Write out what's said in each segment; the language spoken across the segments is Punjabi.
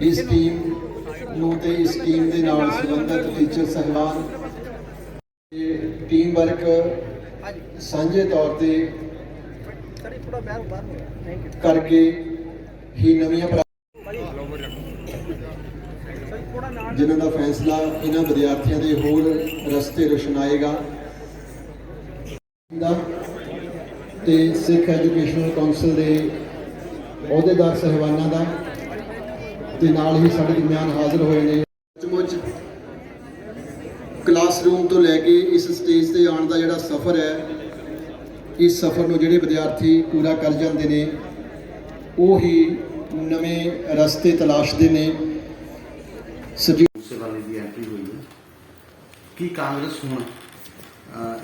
ਇਸ ਟੀਮ ਨੂੰ ਤੇ ਇਸ ਟੀਮ ਦੇ ਨਾਲ ਸੰਬੰਧਿਤ ਟੀਚਰ ਸਹਿਬਾਨ ਟੀਮ ਵਰਕ ਸਾਂਝੇ ਤੌਰ ਤੇ ਕਰਕੇ ਹੀ ਨਵੀਆਂ ਜਿਨ੍ਹਾਂ ਦਾ ਫੈਸਲਾ ਇਹਨਾਂ ਵਿਦਿਆਰਥੀਆਂ ਦੇ ਹੋਰ ਰਸਤੇ ਰੁਸ਼ਨਾਏਗਾ। ਦਾ ਤੇ ਸਿੱਖ ਐਜੂਕੇਸ਼ਨਲ ਕਾਉਂਸਲ ਦੇ ਅਹੁਦੇਦਾਰ ਸਹਿਬਾਨਾਂ ਦਾ ਤੇ ਨਾਲ ਹੀ ਸਾਡੇ ਦਰਮਿਆਨ ਹਾਜ਼ਰ ਹੋਏ ਨੇ। ਸੱਚਮੁੱਚ ਕਲਾਸਰੂਮ ਤੋਂ ਲੈ ਕੇ ਇਸ ਸਟੇਜ ਤੇ ਆਉਣ ਦਾ ਜਿਹੜਾ ਸਫ਼ਰ ਹੈ ਇਸ ਸਫ਼ਰ ਨੂੰ ਜਿਹੜੇ ਵਿਦਿਆਰਥੀ ਪੂਰਾ ਕਰ ਜਾਂਦੇ ਨੇ ਉਹ ਹੀ ਨਵੇਂ ਰਸਤੇ ਤਲਾਸ਼ਦੇ ਨੇ। ਸਜੀ ਉਸੇ ਵਾਲੇ ਦੀ ਐਂਟਰੀ ਹੋਈ ਹੈ। ਕੀ ਕਾਂਗਰਸ ਹੁਣ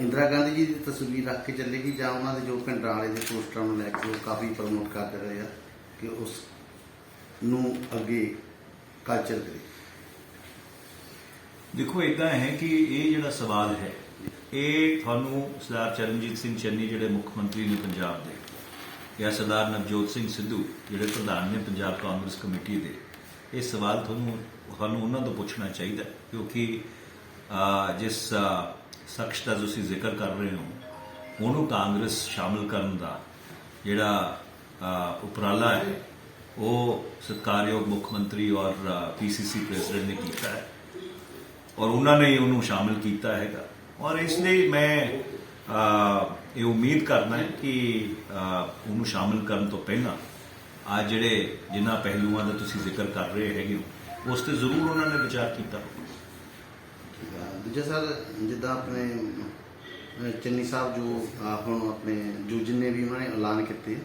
ਇੰਦਰਾ ਗਾਂਧੀ ਜੀ ਦੀ ਤਸਵੀਰ ਰੱਖ ਕੇ ਚੱਲੇਗੀ ਜਾਂ ਉਹਨਾਂ ਦੇ ਜੋ ਪਿੰਡਾਂ ਵਾਲੇ ਦੇ ਪੋਸਟਰਾਂ ਨੂੰ ਲੈ ਕੇ ਉਹ ਕਾਫੀ ਪ੍ਰਮੋਟ ਕਰਦੇ ਰਹੇ ਆ ਕਿ ਉਸ ਨੂੰ ਅੱਗੇ ਕਲਚਰ ਕਰੇ। ਦੇਖੋ ਇਦਾਂ ਹੈ ਕਿ ਇਹ ਜਿਹੜਾ ਸਵਾਲ ਹੈ, ਇਹ ਤੁਹਾਨੂੰ ਸਰਦਾਰ ਚਰਨਜੀਤ ਸਿੰਘ ਚੰਨੀ, ਜਿਹੜੇ ਮੁੱਖ ਮੰਤਰੀ ਨੇ ਪੰਜਾਬ ਦੇ, ਜਾਂ ਸਰਦਾਰ ਨਵਜੋਤ ਸਿੰਘ ਸਿੱਧੂ, ਜਿਹੜੇ ਪ੍ਰਧਾਨ ਨੇ ਪੰਜਾਬ ਕਾਂਗਰਸ ਕਮੇਟੀ ਦੇ, ਇਹ ਸਵਾਲ ਤੁਹਾਨੂੰ ਤੁਹਾਨੂੰ ਉਹਨਾਂ ਤੋਂ ਪੁੱਛਣਾ ਚਾਹੀਦਾ ਕਿਉਂਕਿ ਜਿਸ ਸ਼ਖਸ ਦਾ ਤੁਸੀਂ ਜ਼ਿਕਰ ਕਰ ਰਹੇ ਹੋ, ਉਹਨੂੰ ਕਾਂਗਰਸ ਸ਼ਾਮਲ ਕਰਨ ਦਾ ਜਿਹੜਾ ਉਪਰਾਲਾ ਹੈ ਉਹ ਸਤਕਾਰਯੋਗ ਮੁੱਖ ਮੰਤਰੀ ਔਰ ਪੀਸੀਸੀ ਪ੍ਰੈਜ਼ੀਡੈਂਟ ਨੇ ਕੀਤਾ ਹੈ ਔਰ ਉਹਨਾਂ ਨੇ ਉਹਨੂੰ ਸ਼ਾਮਿਲ ਕੀਤਾ ਹੈਗਾ ਔਰ ਇਸ ਲਈ ਮੈਂ ਇਹ ਉਮੀਦ ਕਰਦਾ ਹੈ ਕਿ ਉਹਨੂੰ ਸ਼ਾਮਿਲ ਕਰਨ ਤੋਂ ਪਹਿਲਾਂ ਆ ਜਿਹੜੇ ਜਿਨ੍ਹਾਂ ਪਹਿਲੂਆਂ ਦਾ ਤੁਸੀਂ ਜ਼ਿਕਰ ਕਰ ਰਹੇ ਹੈਗੇ ਹੋ ਉਸ ਤੇ ਜ਼ਰੂਰ ਉਹਨਾਂ ਨੇ ਵਿਚਾਰ ਕੀਤਾ ਠੀਕ ਆ। ਦੂਜਾ ਸਰ ਜਿੱਦਾਂ ਆਪਣੇ ਚੰਨੀ ਸਾਹਿਬ ਜੋ ਹੁਣ ਆਪਣੇ ਜੋ ਜਿੰਨੇ ਵੀ ਉਹਨਾਂ ਨੇ ਐਲਾਨ ਕੀਤੇ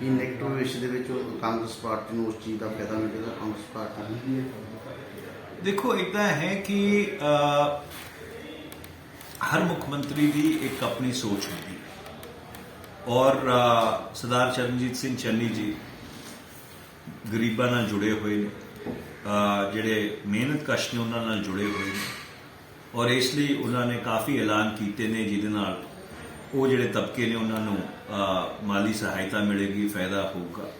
ਕਿ ਨੈਗੇਟਿਵ ਵਿਸ਼ ਦੇ ਵਿੱਚ ਉਹ ਕਾਂਗਰਸ ਪਾਰਟੀ ਨੂੰ ਉਸ ਚੀਜ਼ ਦਾ ਫਾਇਦਾ ਮਿਲੇਗਾ, ਕਾਂਗਰਸ ਪਾਰਟੀ ਨੂੰ। ਦੇਖੋ ਇਦਾਂ ਹੈ ਕਿ ਹਰ ਮੁੱਖ ਮੰਤਰੀ ਦੀ ਇੱਕ ਆਪਣੀ ਸੋਚ ਹੁੰਦੀ ਹੈ। ਔਰ ਸਰਦਾਰ ਚਰਨਜੀਤ ਸਿੰਘ ਚੰਨੀ ਜੀ ਗਰੀਬਾਂ ਨਾਲ ਜੁੜੇ ਹੋਏ ਨੇ। ਜਿਹੜੇ ਮਿਹਨਤ ਕਸ਼ ਨੇ, ਉਹਨਾਂ ਨਾਲ ਜੁੜੇ ਹੋਏ ਨੇ। ਔਰ ਇਸ ਲਈ ਉਹਨਾਂ ਨੇ ਕਾਫੀ ਐਲਾਨ ਕੀਤੇ ਨੇ, ਜਿਹਦੇ ਨਾਲ ਉਹ ਜਿਹੜੇ ਤਬਕੇ ਨੇ, ਉਹਨਾਂ ਨੂੰ ਮਾਲੀ ਸਹਾਇਤਾ ਮਿਲੇਗੀ, ਫਾਇਦਾ ਹੋਊਗਾ।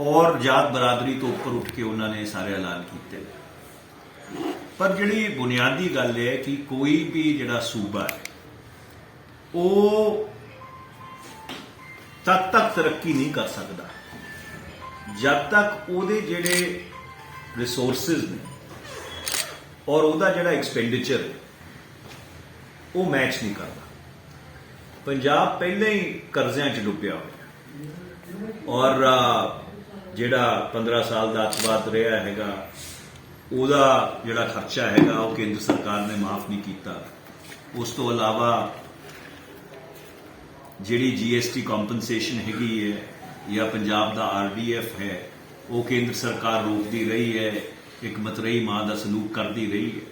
ਔਰ ਜਾਤ ਬਰਾਦਰੀ ਤੋਂ ਉੱਪਰ ਉੱਠ ਕੇ ਉਹਨਾਂ ਨੇ ਸਾਰੇ ਐਲਾਨ ਕੀਤੇ। ਨੇ ਪਰ ਜਿਹੜੀ ਬੁਨਿਆਦੀ ਗੱਲ ਹੈ ਕਿ ਕੋਈ ਵੀ ਜਿਹੜਾ ਸੂਬਾ ਹੈ, ਉਹ ਤਦ ਤੱਕ ਤਰੱਕੀ ਨਹੀਂ ਕਰ ਸਕਦਾ। ਜਦ ਤੱਕ ਉਹਦੇ ਜਿਹੜੇ ਰਿਸੋਰਸਸ ਨੇ ਔਰ ਉਹਦਾ ਜਿਹੜਾ ਐਕਸਪੈਂਡੀਚਰ ਉਹ ਮੈਚ ਨਹੀਂ ਕਰਦਾ। ਪੰਜਾਬ ਪਹਿਲਾਂ ਹੀ ਕਰਜ਼ਿਆਂ 'ਚ ਡੁੱਬਿਆ ਹੋਇਆ। ਔਰ ਜਿਹੜਾ 15 ਸਾਲ ਦਾ ਅਤਵਾਦ ਰਿਹਾ ਹੈਗਾ, ਉਹਦਾ ਜਿਹੜਾ ਖਰਚਾ ਹੈਗਾ, ਉਹ ਕੇਂਦਰ ਸਰਕਾਰ ਨੇ ਮਾਫ ਨਹੀਂ ਕੀਤਾ। ਉਸ ਤੋਂ ਇਲਾਵਾ ਜਿਹੜੀ ਜੀਐਸਟੀ ਕੰਪਨਸੇਸ਼ਨ ਹੈਗੀ ਹੈ, ਜਾਂ ਪੰਜਾਬ ਦਾ ਆਰਡੀਐਫ ਹੈ, ਉਹ ਕੇਂਦਰ ਸਰਕਾਰ ਰੋਕਦੀ ਰਹੀ ਹੈ, ਇੱਕ ਮਤਰੇਈ ਮਾਂ ਦਾ ਸਲੂਕ ਕਰਦੀ ਰਹੀ ਹੈ।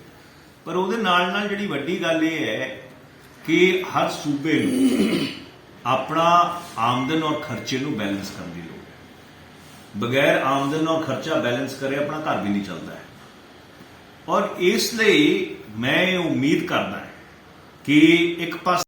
ਪਰ ਉਹਦੇ ਨਾਲ ਨਾਲ ਜਿਹੜੀ ਵੱਡੀ ਗੱਲ ਇਹ ਹੈ ਕਿ ਹਰ ਸੂਬੇ ਨੂੰ ਆਪਣਾ ਆਮਦਨ ਔਰ ਖਰਚੇ ਨੂੰ ਬੈਲੈਂਸ ਕਰਨ ਦੀ ਲੋੜ ਹੈ। ਬਗੈਰ ਆਮਦਨ ਔਰ ਖਰਚਾ ਬੈਲੈਂਸ ਕਰੇ ਆਪਣਾ ਘਰ ਵੀ ਨਹੀਂ ਚੱਲਦਾ ਹੈ। ਔਰ ਇਸ ਲਈ ਮੈਂ ਉਮੀਦ ਕਰਦਾ ਕਿ ਇੱਕ ਪਾਸੇ